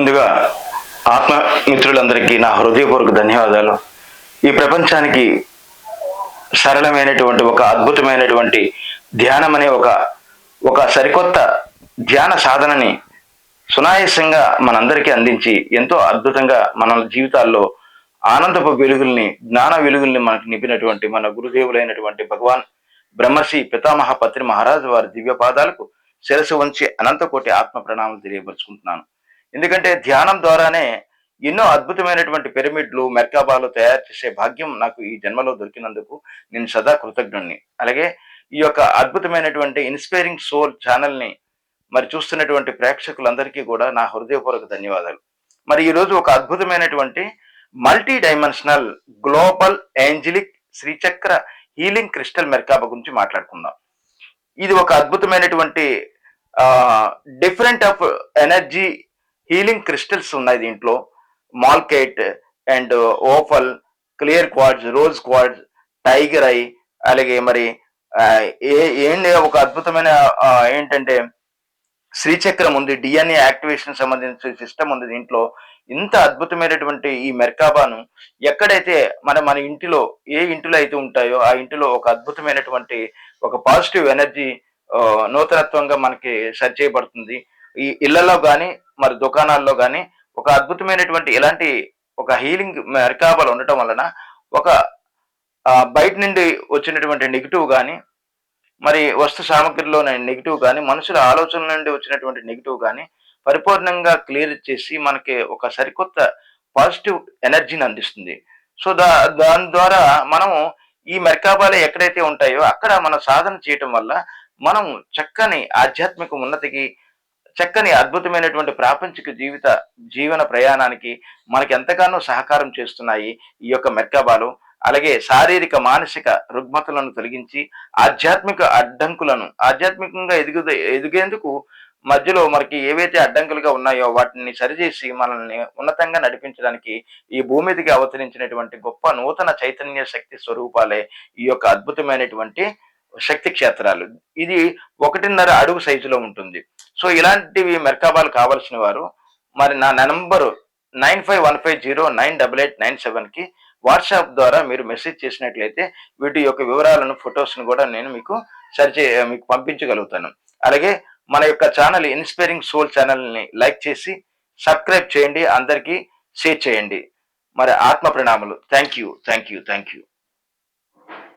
ముందుగా ఆత్మ మిత్రులందరికీ నా హృదయపూర్వక ధన్యవాదాలు. ఈ ప్రపంచానికి సరళమైనటువంటి ఒక అద్భుతమైనటువంటి ధ్యానం అనే ఒక ఒక సరికొత్త ధ్యాన సాధనని సునాయాసంగా మనందరికీ అందించి ఎంతో అద్భుతంగా మన జీవితాల్లో ఆనందపు వెలుగుల్ని జ్ఞాన వెలుగుల్ని మనకు నింపినటువంటి మన గురుదేవులైనటువంటి భగవాన్ బ్రహ్మశ్రీ పితామహ పత్రి మహారాజు వారి దివ్య పాదాలకు శిరసు వంచి అనంతకోటి ఆత్మ ప్రణామం తెలియపరుచుకుంటున్నాను. ఎందుకంటే ధ్యానం ద్వారానే ఎన్నో అద్భుతమైనటువంటి పిరమిడ్లు మెర్కాబాలు తయారు చేసే భాగ్యం నాకు ఈ జన్మలో దొరికినందుకు నేను సదా కృతజ్ఞుణ్ణి. అలాగే ఈ యొక్క అద్భుతమైనటువంటి ఇన్స్పైరింగ్ సోల్ ఛానల్ని మరి చూస్తున్నటువంటి ప్రేక్షకులందరికీ కూడా నా హృదయపూర్వక ధన్యవాదాలు. మరి ఈరోజు ఒక అద్భుతమైనటువంటి multi dimensional global angelic Srichakra healing crystal merkaba గురించి మాట్లాడుకుందాం. ఇది ఒక అద్భుతమైనటువంటి different of energy healing crystals ఉన్నాయి దీంట్లో. Malachite and opal clear quartz rose quartz tiger eye అలాగే మరి ఏ ఏంటి ఒక అద్భుతమైన ఏంటంటే శ్రీచక్రం ఉంది డిఎన్ఏ యాక్టివేషన్ సంబంధించిన సిస్టమ్ ఉంది దీంట్లో. ఇంత అద్భుతమైనటువంటి ఈ మెర్కాబాను ఎక్కడైతే మన మన ఇంటిలో ఏ ఇంటిలో అయితే ఉంటాయో ఆ ఇంటిలో ఒక అద్భుతమైనటువంటి ఒక పాజిటివ్ ఎనర్జీ నూతనత్వంగా మనకి సెర్చ్ చేయబడుతుంది. ఈ ఇళ్ళలో కానీ మరి దుకాణాల్లో కానీ ఒక అద్భుతమైనటువంటి ఇలాంటి ఒక హీలింగ్ మెరకాబాలు ఉండటం వలన ఒక బయట నుండి వచ్చినటువంటి నెగిటివ్ కానీ మరి వస్తు సామగ్రిలో నెగిటివ్ కానీ మనుషుల ఆలోచనల నుండి వచ్చినటువంటి నెగిటివ్ కానీ పరిపూర్ణంగా క్లియర్ చేసి మనకి ఒక సరికొత్త పాజిటివ్ ఎనర్జీని అందిస్తుంది. సో దా దాని ద్వారా మనము ఈ మెరకాబాలు ఎక్కడైతే ఉంటాయో అక్కడ మనం సాధన చేయటం వల్ల మనం చక్కని ఆధ్యాత్మిక ఉన్నతికి చక్కని అద్భుతమైనటువంటి ప్రాపంచిక జీవిత జీవన ప్రయాణానికి మనకి ఎంతగానో సహకారం చేస్తున్నాయి ఈ యొక్క మెర్కాబాలు. అలాగే శారీరక మానసిక రుగ్మతలను తొలగించి ఆధ్యాత్మిక అడ్డంకులను ఆధ్యాత్మికంగా ఎదుగు ఎదిగేందుకు మధ్యలో మనకి ఏవైతే అడ్డంకులుగా ఉన్నాయో వాటిని సరిచేసి మనల్ని ఉన్నతంగా నడిపించడానికి ఈ భూమి మీదకి అవతరించినటువంటి గొప్ప నూతన చైతన్య శక్తి స్వరూపాలే ఈ యొక్క అద్భుతమైనటువంటి శక్తి క్షేత్రాలు. ఇది ఒకటిన్నర అడుగు సైజులో ఉంటుంది. సో ఇలాంటివి మెర్కాబాలు కావాల్సిన వారు మరి నా number nine five one five zero nine double eight nine సెవెన్కి వాట్సాప్ ద్వారా మీరు మెసేజ్ చేసినట్లయితే వీటి యొక్క వివరాలను ఫొటోస్ను కూడా నేను మీకు సరిచే మీకు పంపించగలుగుతాను. అలాగే మన యొక్క ఛానల్ ఇన్స్పైరింగ్ సోల్ ఛానల్ని లైక్ చేసి సబ్స్క్రైబ్ చేయండి అందరికీ షేర్ చేయండి. మరి ఆత్మ ప్రణామాలు. Thank you thank you thank you.